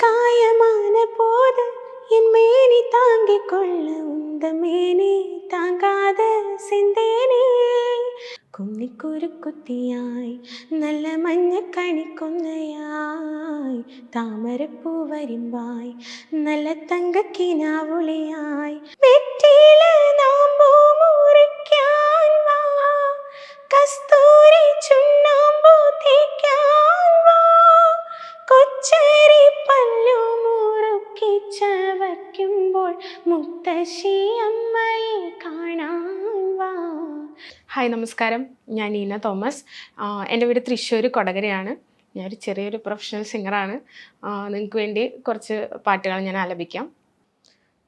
காயமான போது என் மேனி தாங்கிக் கொள்ள உந்த மேனி தாங்காத செந்தேனே കുന്നിക്കുരുക്കുത്തിയായി നല്ല മഞ്ഞക്കണിക്കൊന്നയായി താമരപ്പൂ വരുമ്പായി നല്ല തങ്കക്കിനാവുളിയായി വെറ്റില നാമ്പൂ മുറിക്കാൻ വാ കസ്തൂരി ചുണ്ണാമ്പൂ ചവയ്ക്കുമ്പോൾ മുത്തശ്ശി അമ്മയെ കാണാൻ വാ. ഹായ് നമസ്കാരം. ഞാൻ നീന തോമസ്. എന്റെ വീട് തൃശ്ശൂർ കൊടകരയാണ്. ഞാനൊരു ചെറിയൊരു പ്രൊഫഷണൽ സിംഗറാണ്. നിങ്ങൾക്ക് വേണ്ടി കുറച്ച് പാട്ടുകൾ ഞാൻ ആലപിക്കാം.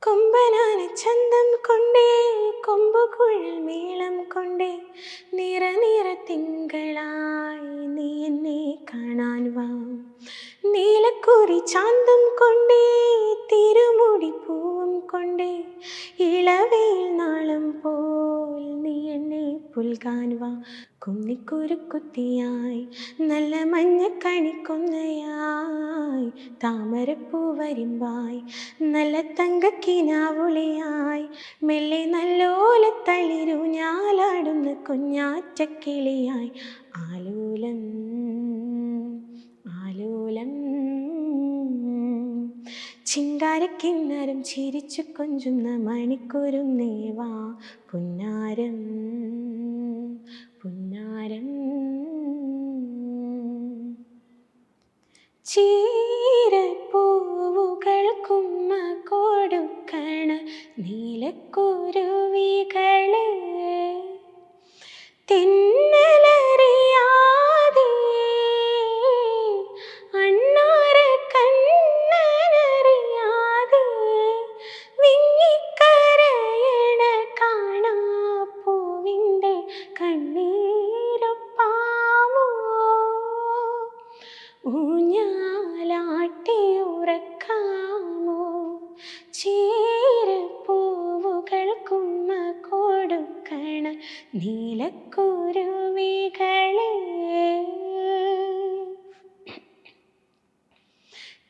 കൊമ്പനാന ചന്തം കൊണ്ടേ കൊമ്പുകുഴൽ മേളം കൊണ്ടേ നിറ നിറ തിങ്കളായി നീ എന്നെ കാണാൻ വാ. നീലക്കുറി ചാന്തം കൊണ്ടേ ഇളവേൽ നാളം പോൽ നീ എന്നെ പുൽകാൻവാ. കുന്നിക്കുരുക്കുത്തിയായി നല്ല മഞ്ഞ മഞ്ഞക്കണിക്കൊന്നയായി താമരപ്പൂ വരുമ്പായി നല്ല തങ്കക്കിനാവുളിയായി. മെല്ലെ നല്ലോലത്തളിരു ഞാലാടുന്ന കുഞ്ഞാറ്റക്കിളിയായി. ആലോലം ആലോലം. ചിങ്കാരക്കിന്നരം ചിരിച്ചു കൊഞ്ചുന്ന മണിക്കുരുന്നേവാ പുന്നാരം പുന്നാരം. ചീരപ്പൂവുകൾ കുമ്മ കൊടുക്കണ നീലക്കുരുവികളെ. തിന്നലറിയാതെ നീലക്കുരുവികളെ.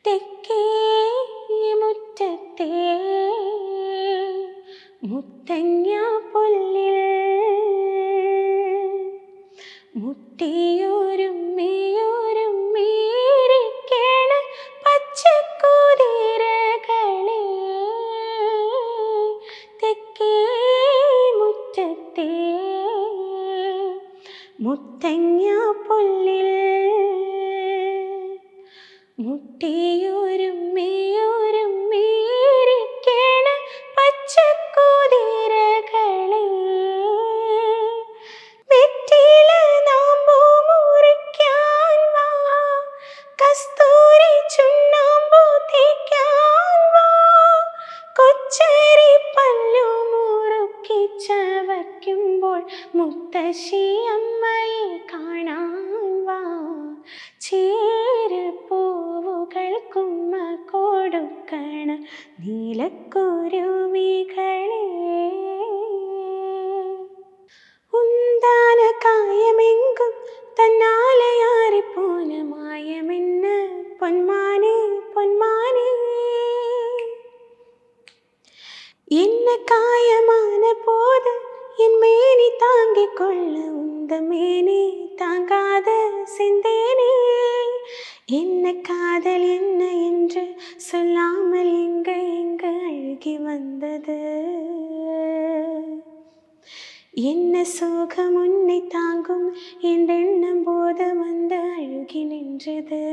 തെക്കേ മുറ്റത്തെ മുത്തങ്ങ പുല്ലിൽ മുട്ടിയൊരുമ്മിയൊരുമ്മിയിരിക്കണ മുത്തങ്ങ പുല്ലിൽ മുട്ടിയൊരുമ്മിയൊരുമ്മിയിരിക്കണ ചവയ്ക്കുമ്പോൾ മുത്തശ്ശി അമ്മയെ കാണാൻ വാ. ചീരപ്പൂവുകൾ കുമ്മ കൊടുക്കണ നീലക്കുരുവികളെ கொள்ள உந்தமேனே தாங்காத சிந்தேனே. என்ன காதல் என்ன என்று சொல்லாமல் எங்க எங்க அழுகி வந்தது? என்ன சோகம் உன்னை தாங்கும் என்றெண்ணம் போது வந்து அழுகி நின்றது?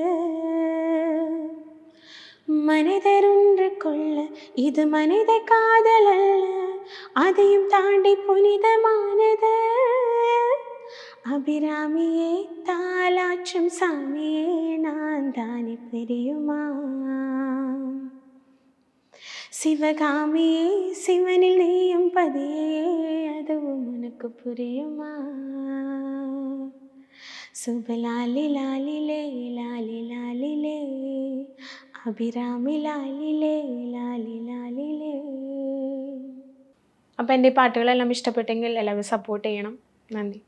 மனிதர் ஒன்று கொள்ள இது மனித காதல் அல்ல. அதையும் தாண்டி புனிதமானது. அபிராமியே தாலாற்றும் சாமியே நான் தானே பெரியுமா? சிவகாமியே சிவனில் நீயும் பதியே அதுவும் உனக்கு புரியுமா? சுபலாலி லாலிலே லாலி லாலிலே அபிராமி லாலிலே லாலி லாலிலே അപ്പോൾ എന്റെ ഈ പാട്ടുകളെല്ലാം ഇഷ്ടപ്പെട്ടെങ്കിൽ എല്ലാവരും സപ്പോർട്ട് ചെയ്യണം. നന്ദി.